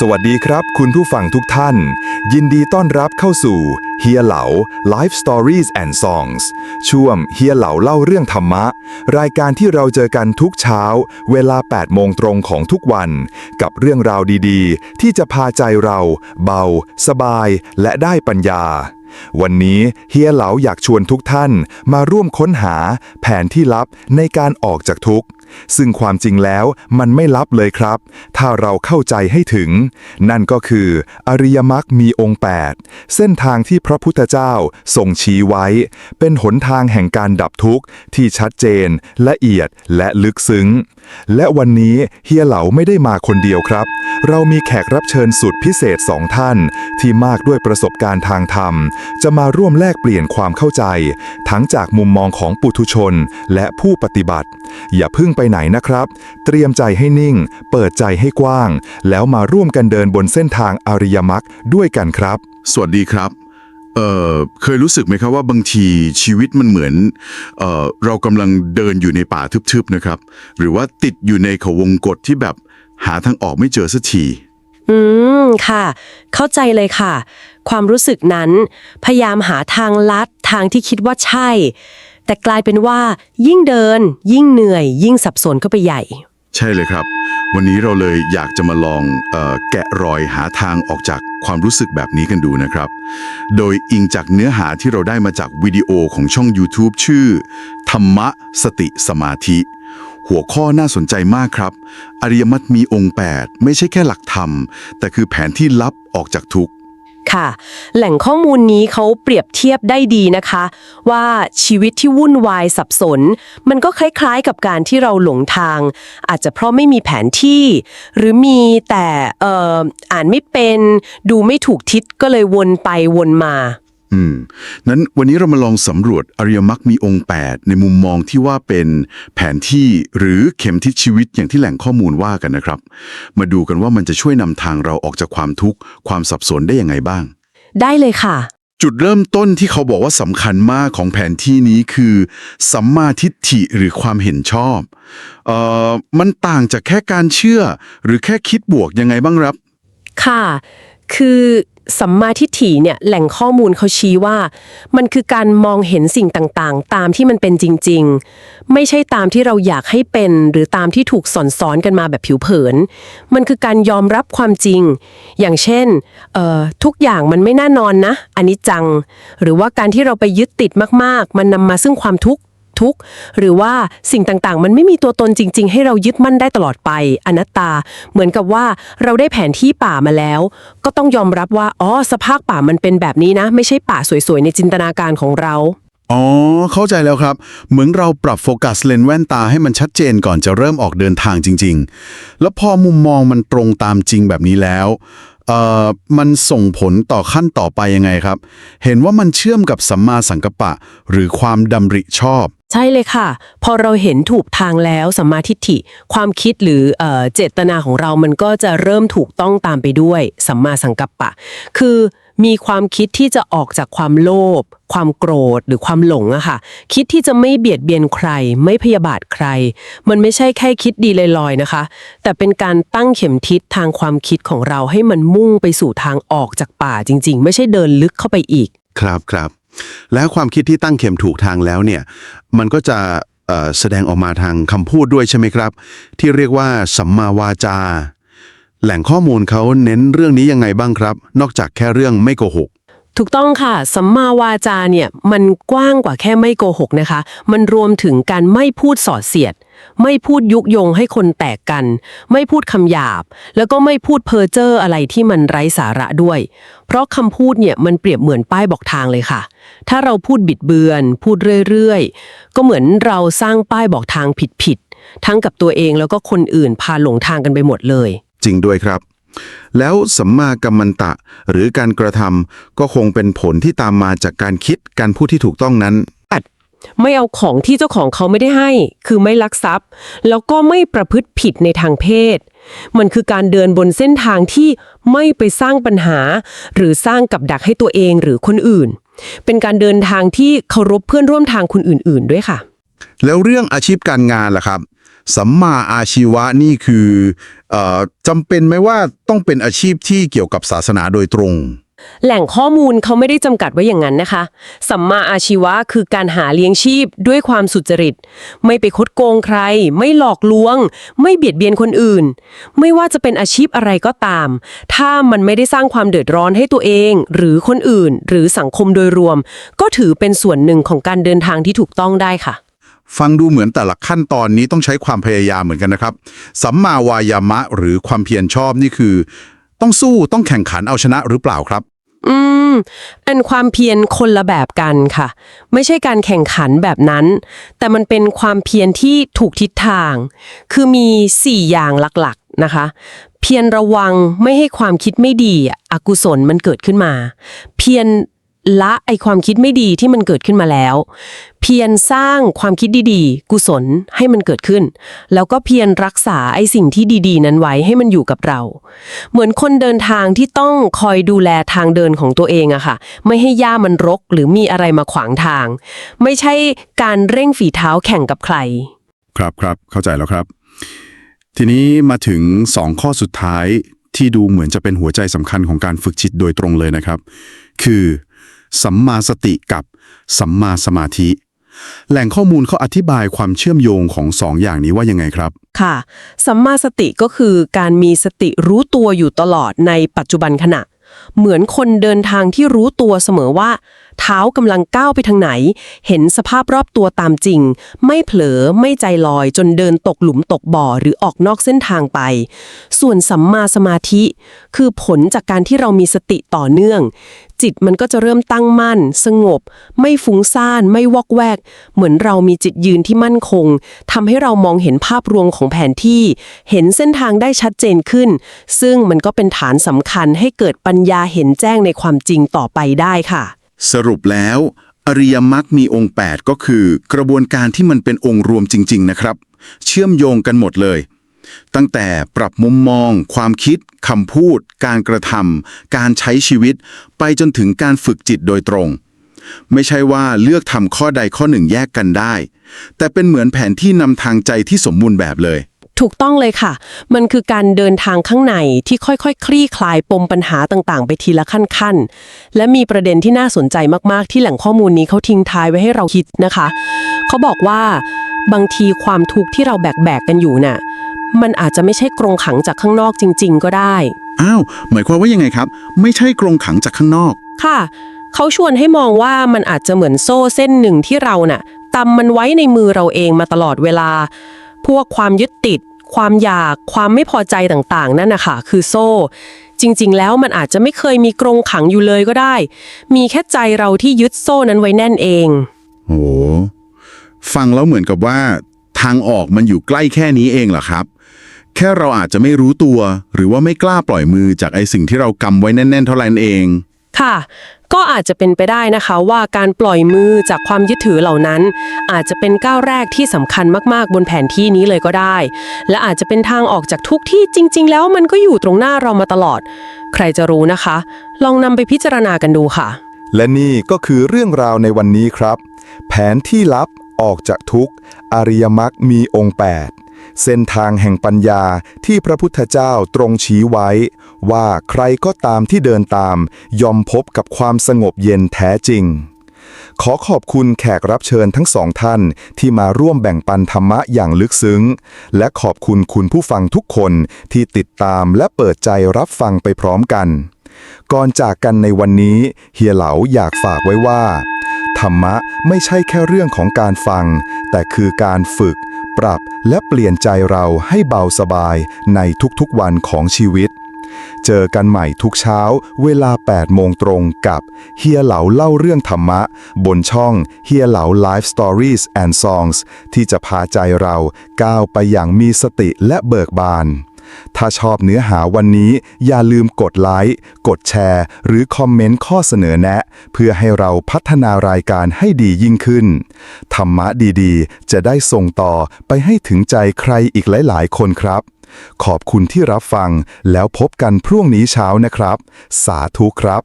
สวัสดีครับ คุณผู้ฟังทุกท่าน ยินดีต้อนรับเข้าสู่เฮียเหลา Life Stories and Songs ช่วงเฮียเหลาเล่าเรื่องธรรมะ รายการที่เราเจอกันทุกเช้า เวลา 8 โมงตรงของทุกวัน กับเรื่องราวดีๆ ที่จะพาใจเรา เบา สบาย และได้ปัญญา วันนี้เฮียเหลาอยากชวนทุกท่านมาร่วมค้นหาแผนที่ลับในการออกจากทุกข์ซึ่งความจริงแล้วมันไม่ลับเลยครับ ถ้าเราเข้าใจให้ถึง นั่นก็คืออริยมรรคมีองค์ 8 เส้นทางที่พระพุทธเจ้าทรงชี้ไว้ เป็นหนทางแห่งการดับทุกข์ที่ชัดเจน ละเอียดและลึกซึ้ง และวันนี้เฮียเหลาไม่ได้มาคนเดียวครับ เรามีแขกรับเชิญสุดพิเศษสองท่าน ที่มากด้วยประสบการณ์ทางธรรม จะมาร่วมแลกเปลี่ยนความเข้าใจ ทั้งจากมุมมองของปุถุชน และผู้ปฏิบัติ อย่าเพึ่งไปไหนนะครับ เตรียมใจให้นิ่ง เปิดใจให้กว้าง แล้วมาร่วมกันเดินบนเส้นทางอริยมรรคด้วยกันครับ สวัสดีครับ เอ่อ เคยรู้สึกไหมครับว่าบางทีชีวิตมันเหมือน เอ่อ เรากำลังเดินอยู่ในป่าทึบๆนะครับ หรือว่าติดอยู่ในเขาวงกฏที่แบบหาทางออกไม่เจอสักที อืม ค่ะ เข้าใจเลยค่ะ ความรู้สึกนั้น พยายามหาทางลัดทางที่คิดว่าใช่ แต่กลายเป็นว่า ยิ่งเดิน ยิ่งเหนื่อย ยิ่งสับสนเข้าไปใหญ่ ใช่เลยครับ วันนี้เราเลยอยากจะมาลองออแกะรอยหาทางออกจากความรู้สึกแบบนี้กันดูนะครับ โดยอิงจากเนื้อหาที่เราได้มาจากวิดีโอของช่อง YouTube ชื่อ ธรรมะสติสมาธิ หัวข้อน่าสนใจมากครับ อริยมรรคมีองค์ 8 ไม่ใช่แค่หลักธรรม แต่คือแผนที่ลับออกจากทุกข์ ค่ะ แหล่งข้อมูลนี้เขาเปรียบเทียบได้ดีนะคะ ว่าชีวิตที่วุ่นวายสับสน มันก็คล้ายๆกับการที่เราหลงทาง อาจจะเพราะไม่มีแผนที่ หรือมีแต่อออ่านไม่เป็น ดูไม่ถูกทิศก็เลยวนไปวนมา อืม นั้นวันนี้เรามาลองสำรวจอริยมรรคมีองค์ 8 ในมุมมองที่ว่าเป็นแผนที่หรือเข็มทิศชีวิตอย่างที่แหล่งข้อมูลว่ากันนะครับ มาดูกันว่ามันจะช่วยนำทางเราออกจากความทุกข์ ความสับสนได้ยังไงบ้าง ได้เลยค่ะ จุดเริ่มต้นที่เขาบอกว่าสำคัญมากของแผนที่นี้คือสัมมาทิฏฐิหรือความเห็นชอบ เอ่อ มันต่างจากแค่การเชื่อ หรือแค่คิดบวกยังไงบ้างครับ ค่ะ คือ สัมมาทิฏฐิเนี่ยแหล่งข้อมูลเขาชี้ว่า มันคือการมองเห็นสิ่งต่างๆ ตามที่มันเป็นจริง ๆ ไม่ใช่ตามที่เราอยากให้เป็น หรือตามที่ถูกสอนสอนกันมาแบบผิวเผิน มันคือการยอมรับความจริง อย่างเช่นเอ่อทุกอย่างมันไม่แน่นอนนะ อันนี้จัง หรือว่าการที่เราไปยึดติดมากๆ มันนำมาซึ่งความทุกข์ ทุกข์ หรือว่าสิ่งต่างๆ มันไม่มีตัวตนจริง ๆ ให้เรายึดมั่นได้ตลอดไป อนัตตา เหมือนกับว่าเราได้แผนที่ป่ามาแล้ว ก็ต้องยอมรับว่าอ๋อสภาพป่ามันเป็นแบบนี้นะ ไม่ใช่ป่าสวยๆในจินตนาการของเราอ๋อ เข้าใจแล้วครับ เหมือนเราปรับโฟกัสเลนส์แว่นตาให้มันชัดเจนก่อนจะเริ่มออกเดินทางจริง ๆ แล้วพอมุมมองมันตรงตามจริงแบบนี้แล้ว เอ่อมันส่งผลต่อขั้นต่อไปยังไงครับ เห็นว่ามันเชื่อมกับสัมมาสังกัปปะ หรือความดำริชอบ ใช่เลยค่ะ พอเราเห็นถูกทางแล้วสัมมาทิฏฐิ ความคิดหรือเอ่อเจตนาของเรามันก็จะเริ่มถูกต้องตามไปด้วยสัมมาสังกัปปะ คือ มีความคิดที่จะออกจากความโลภความโกรธหรือความหลงอะค่ะ คิดที่จะไม่เบียดเบียนใคร ไม่พยาบาทใคร มันไม่ใช่แค่คิดดีลอยๆนะคะ แต่เป็นการตั้งเข็มทิศทางความคิดของเราให้มันมุ่งไปสู่ทางออกจากป่าจริง ๆ ไม่ใช่เดินลึกเข้าไปอีก ครับครับ แล้วความคิดที่ตั้งเข็มถูกทางแล้วเนี่ย มันก็จะแสดงออกมาทางคำพูดด้วยใช่ไหมครับ ที่เรียกว่าสัมมาวาจา แหล่งข้อมูลเขาเน้นเรื่องนี้ยังไงบ้างครับ นอกจากแค่เรื่องไม่โกหก ถูกต้องค่ะสัมมาวาจาเนี่ยมันกว้างกว่าแค่ไม่โกหกนะคะ มันรวมถึงการไม่พูดสอดเสียด ไม่พูดยุยงให้คนแตกกัน ไม่พูดคำหยาบ แล้วก็ไม่พูดเพ้อเจ้ออะไรที่มันไร้สาระด้วย เพราะคำพูดเนี่ยมันเปรียบเหมือนป้ายบอกทางเลยค่ะ ถ้าเราพูดบิดเบือน พูดเรื่อยๆ ก็เหมือนเราสร้างป้ายบอกทางผิดๆทั้งกับตัวเองแล้วก็คนอื่นพาหลงทางกันไปหมดเลย จริงด้วยครับ แล้วสัมมากัมมันตะ หรือการกระทำก็คงเป็นผลที่ตามมาจากการคิดการพูดที่ถูกต้องนั้นไม่เอาของที่เจ้าของเขาไม่ได้ให้ คือไม่ลักทรัพย์ แล้วก็ไม่ประพฤติผิดในทางเพศ มันคือการเดินบนเส้นทางที่ไม่ไปสร้างปัญหา หรือสร้างกับดักให้ตัวเองหรือคนอื่น เป็นการเดินทางที่เคารพเพื่อนร่วมทางคนอื่น ๆ ด้วยค่ะ แล้วเรื่องอาชีพการงานล่ะครับ สัมมาอาชีวะนี่คืออจำเป็นไหมว่าต้องเป็นอาชีพที่เกี่ยวกับศาสนาโดยตรง แหล่งข้อมูลเขาไม่ได้จำกัดไว้อย่างนั้นนะคะ สัมมาอาชีวะคือการหาเลี้ยงชีพด้วยความสุจริต ไม่ไปคดโกงใคร ไม่หลอกลวง ไม่เบียดเบียนคนอื่น ไม่ว่าจะเป็นอาชีพอะไรก็ตาม ถ้ามันไม่ได้สร้างความเดือดร้อนให้ตัวเอง หรือคนอื่น หรือสังคมโดยรวม ก็ถือเป็นส่วนหนึ่งของการเดินทางที่ถูกต้องได้ค่ะ ฟังดูเหมือนแต่ละขั้นตอนนี้ต้องใช้ความพยายามเหมือนกันนะครับ สัมมาวายามะหรือความเพียรชอบนี่คือ ต้องสู้ต้องแข่งขันเอาชนะหรือเปล่าครับ อืมอันความเพียรคนละแบบกันค่ะ ไม่ใช่การแข่งขันแบบนั้น แต่มันเป็นความเพียรที่ถูกทิศทาง คือมี 4 อย่างหลักๆนะคะ เพียรระวังไม่ให้ความคิดไม่ดีอะอกุศลมันเกิดขึ้นมา เพียร ละไอความคิดไม่ดีที่มันเกิดขึ้นมาแล้ว เพียรสร้างความคิดดีๆ กุศลให้มันเกิดขึ้น แล้วก็เพียรรักษาไอสิ่งที่ดีๆ นั้นไว้ให้มันอยู่กับเรา เหมือนคนเดินทางที่ต้องคอยดูแลทางเดินของตัวเองอะค่ะ ไม่ให้ย่ามันรกหรือมีอะไรมาขวางทาง ไม่ใช่การเร่งฝีเท้าแข่งกับใคร ครับครับเข้าใจแล้วครับ ทีนี้มาถึง 2 ข้อสุดท้ายที่ดูเหมือนจะเป็นหัวใจสำคัญของการฝึกจิตโดยตรงเลยนะครับ คือ สัมมาสติกับสัมมาสมาธิ แหล่งข้อมูลเขาอธิบายความเชื่อมโยงของสองอย่างนี้ว่ายังไงครับ ค่ะ สัมมาสติก็คือการมีสติรู้ตัวอยู่ตลอดในปัจจุบันขณะ เหมือนคนเดินทางที่รู้ตัวเสมอว่า เท้ากำลังก้าวไปทางไหน เห็นสภาพรอบตัวตามจริง ไม่เผลอไม่ใจลอยจนเดินตกหลุมตกบ่อหรือออกนอกเส้นทางไป ส่วนสัมมาสมาธิ คือผลจากการที่เรามีสติต่อเนื่อง จิตมันก็จะเริ่มตั้งมั่น สงบ ไม่ฟุ้งซ่าน ไม่วอกแวก เหมือนเรามีจิตยืนที่มั่นคงทำให้เรามองเห็นภาพรวมของแผนที่ เห็นเส้นทางได้ชัดเจนขึ้น ซึ่งมันก็เป็นฐานสำคัญให้เกิดปัญญาเห็นแจ้งในความจริงต่อไปได้ค่ะ สรุปแล้ว อริยมรรคมีองค์ 8 ก็คือ กระบวนการที่มันเป็นองค์รวมจริง ๆ นะครับ เชื่อมโยงกันหมดเลย ตั้งแต่ปรับมุมมอง ความคิดคำพูด การกระทำการใช้ชีวิต ไปจนถึงการฝึกจิตโดยตรง ไม่ใช่ว่าเลือกทำข้อใดข้อหนึ่งแยกกันได้ แต่เป็นเหมือนแผนที่นำทางใจที่สมบูรณ์แบบเลย ถูกต้องเลยค่ะ มันคือการเดินทางข้างในที่ค่อยๆคลี่คลายปมปัญหาต่างๆ ไปทีละขั้นๆ และมีประเด็นที่น่าสนใจมากๆ ที่แหล่งข้อมูลนี้เขาทิ้งท้ายไว้ให้เราคิดนะคะ เขาบอกว่าบางทีความทุกข์ที่เราแบกๆกันอยู่น่ะ มันอาจจะไม่ใช่กรงขังจากข้างนอกจริง ๆ ก็ได้ อ้าว หมายความว่ายังไงครับ ไม่ใช่กรงขังจากข้างนอก ค่ะ เขาชวนให้มองว่ามันอาจจะเหมือนโซ่เส้นหนึ่งที่เราน่ะตำมันไว้ในมือเราเองมาตลอดเวลา พวกความยึดติด ความอยาก ความไม่พอใจต่างๆ นั่นนะคะคือโซ่ จริงๆ แล้วมันอาจจะไม่เคยมีกรงขังอยู่เลยก็ได้ มีแค่ใจเราที่ยึดโซ่นั้นไว้แน่นเอง โอ้โหฟังแล้วเหมือนกับว่า ทางออกมันอยู่ใกล้แค่นี้เองเหรอครับ แค่เราอาจจะไม่รู้ตัว หรือว่าไม่กล้าปล่อยมือจากไอ้สิ่งที่เรากำไว้แน่น ๆ เท่านั้นเอง ค่ะ ก็อาจจะเป็นไปได้นะคะว่าการปล่อยมือจากความยึดถือเหล่านั้น อาจจะเป็นก้าวแรกที่สำคัญมากๆ บนแผนที่นี้เลยก็ได้ และอาจจะเป็นทางออกจากทุกที่จริง ๆ แล้วมันก็อยู่ตรงหน้าเรามาตลอด ใครจะรู้นะคะ ลองนำไปพิจารณากันดูค่ะ และนี่ก็คือเรื่องราวในวันนี้ครับ แผนที่ลับออกจากทุกอริยมรรคมีองค์ 8 เส้นทางแห่งปัญญาที่พระพุทธเจ้าตรงชี้ไว้ ว่าใครก็ตามที่เดินตาม ยอมพบกับความสงบเย็นแท้จริง ขอขอบคุณแขกรับเชิญทั้งสองท่านที่มาร่วมแบ่งปันธรรมะอย่างลึกซึ้ง และขอบคุณคุณผู้ฟังทุกคนที่ติดตามและเปิดใจรับฟังไปพร้อมกัน ก่อนจากกันในวันนี้ เฮียเหลาอยากฝากไว้ว่า ธรรมะไม่ใช่แค่เรื่องของการฟัง แต่คือการฝึก ปรับและเปลี่ยนใจเราให้เบาสบายในทุกๆวันของชีวิต เจอกันใหม่ทุกเช้าเวลา 8 โมงตรงกับเฮียเหลาเล่าเรื่องธรรมะ บนช่องเฮียเหลา Life Stories and Songs ที่จะพาใจเราก้าวไปอย่างมีสติและเบิกบาน ถ้าชอบเนื้อหาวันนี้อย่าลืมกดไลค์ กดแชร์ หรือคอมเมนต์ข้อเสนอแนะ เพื่อให้เราพัฒนารายการให้ดียิ่งขึ้น ธรรมะดีๆ จะได้ส่งต่อไปให้ถึงใจใครอีกหลายๆ คนครับ ขอบคุณที่รับฟังแล้วพบกันพรุ่งนี้เช้านะครับ สาธุครับ